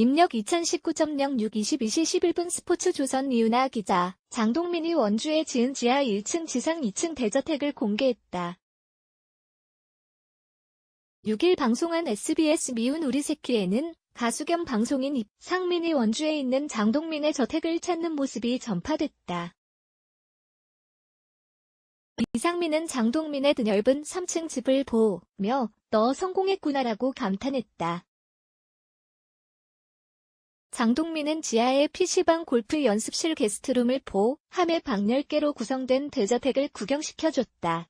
입력 2019.06 22시 11분 스포츠 조선 이윤아 기자, 장동민이 원주에 지은 지하 1층 지상 2층 대저택을 공개했다. 6일 방송한 SBS 미운 우리 새끼에는 가수 겸 방송인 입상민이 원주에 있는 장동민의 저택을 찾는 모습이 전파됐다. 이상민은 장동민의 드넓은 3층 집을 보며 너 성공했구나라고 감탄했다. 장동민은 지하의 PC방 골프 연습실 게스트룸을 포함해 방 10개로 구성된 대저택을 구경시켜줬다.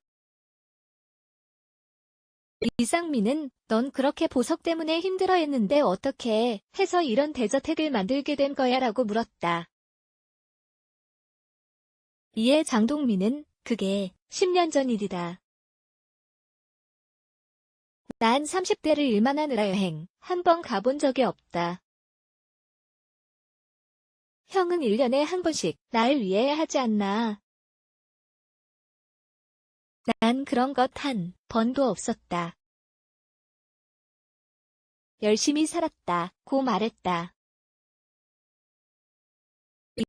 이상민은 넌 그렇게 보석 때문에 힘들어했는데 어떻게 해서 이런 대저택을 만들게 된 거야 라고 물었다. 이에 장동민은 그게 10년 전 일이다. 난 30대를 일만 하느라 여행 한 번 가본 적이 없다. 형은 1년에 한 번씩 날 위해 하지 않나. 난 그런 것 한 번도 없었다. 열심히 살았다. 고 말했다.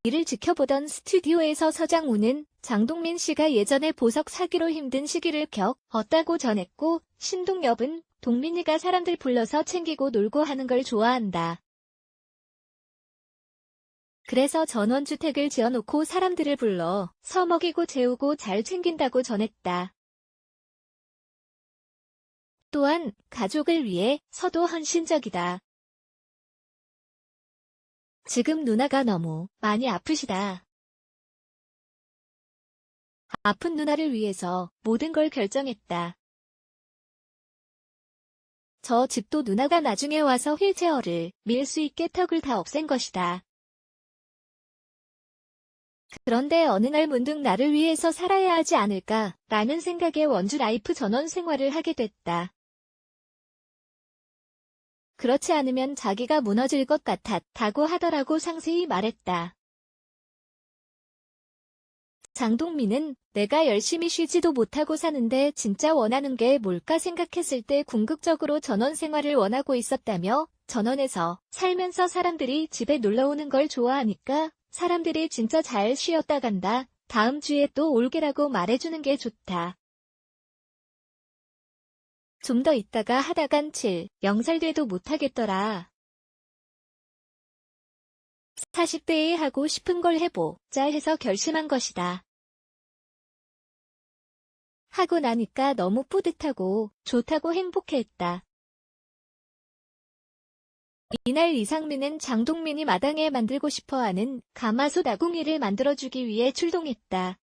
이를 지켜보던 스튜디오에서 서장우는 장동민 씨가 예전에 보석 사기로 힘든 시기를 겪었다고 전했고, 신동엽은 동민이가 사람들 불러서 챙기고 놀고 하는 걸 좋아한다. 그래서 전원주택을 지어놓고 사람들을 불러 서먹이고 재우고 잘 챙긴다고 전했다. 또한 가족을 위해 서도 헌신적이다. 지금 누나가 너무 많이 아프시다. 아픈 누나를 위해서 모든 걸 결정했다. 저 집도 누나가 나중에 와서 휠체어를 밀 수 있게 턱을 다 없앤 것이다. 그런데 어느 날 문득 나를 위해서 살아야 하지 않을까 라는 생각에 원주 라이프 전원 생활을 하게 됐다. 그렇지 않으면 자기가 무너질 것 같았다고 하더라고 상세히 말했다. 장동민은 내가 열심히 쉬지도 못하고 사는데 진짜 원하는 게 뭘까 생각했을 때 궁극적으로 전원 생활을 원하고 있었다며 전원에서 살면서 사람들이 집에 놀러 오는 걸 좋아하니까 사람들이 진짜 잘 쉬었다 간다. 다음 주에 또 올게라고 말해주는 게 좋다. 좀 더 있다가 하다간 7, 0살 돼도 못하겠더라. 40대에 하고 싶은 걸 해보자 해서 결심한 것이다. 하고 나니까 너무 뿌듯하고 좋다고 행복해했다. 이날 이상민은 장동민이 마당에 만들고 싶어하는 가마솥 아궁이를 만들어주기 위해 출동했다.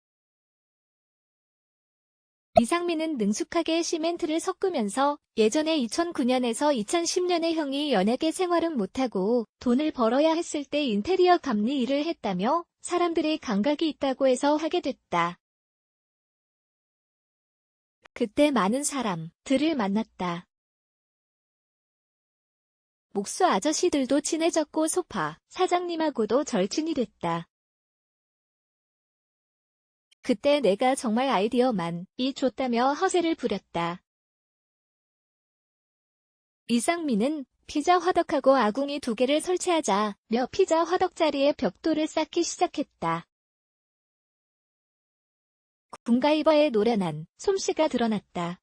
이상민은 능숙하게 시멘트를 섞으면서 예전에 2009년에서 2010년에 형이 연예계 생활은 못하고 돈을 벌어야 했을 때 인테리어 감리 일을 했다며 사람들이 감각이 있다고 해서 하게 됐다. 그때 많은 사람들을 만났다. 목수 아저씨들도 친해졌고 소파 사장님하고도 절친이 됐다. 그때 내가 정말 아이디어만 이 줬다며 허세를 부렸다. 이상민은 피자 화덕하고 아궁이 두 개를 설치하자며 피자 화덕 자리에 벽돌을 쌓기 시작했다. 군가이버의 노련한 솜씨가 드러났다.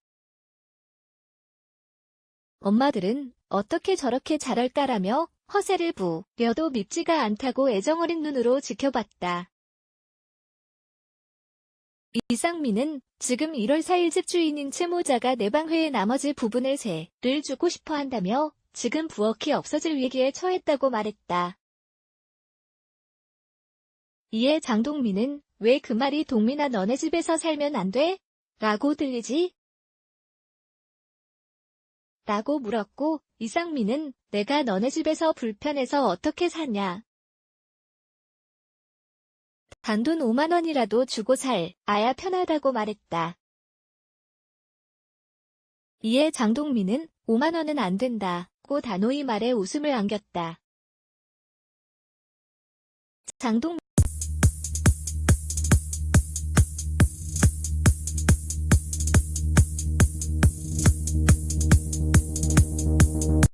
엄마들은 어떻게 저렇게 잘할까라며 허세를 부려도 밉지가 않다고 애정어린 눈으로 지켜봤다. 이상민은 지금 1월 4일 집주인인 채모자가 내 방회의 나머지 부분을 세를 주고 싶어 한다며 지금 부엌이 없어질 위기에 처했다고 말했다. 이에 장동민은 왜 그 말이 동민아 너네 집에서 살면 안 돼? 라고 들리지? 라고 물었고 이상민은 내가 너네 집에서 불편해서 어떻게 사냐? 단돈 5만 원이라도 주고 살 아야 편하다고 말했다. 이에 장동민은 5만 원은 안 된다 고 단호히 말해 웃음을 안겼다. 장동민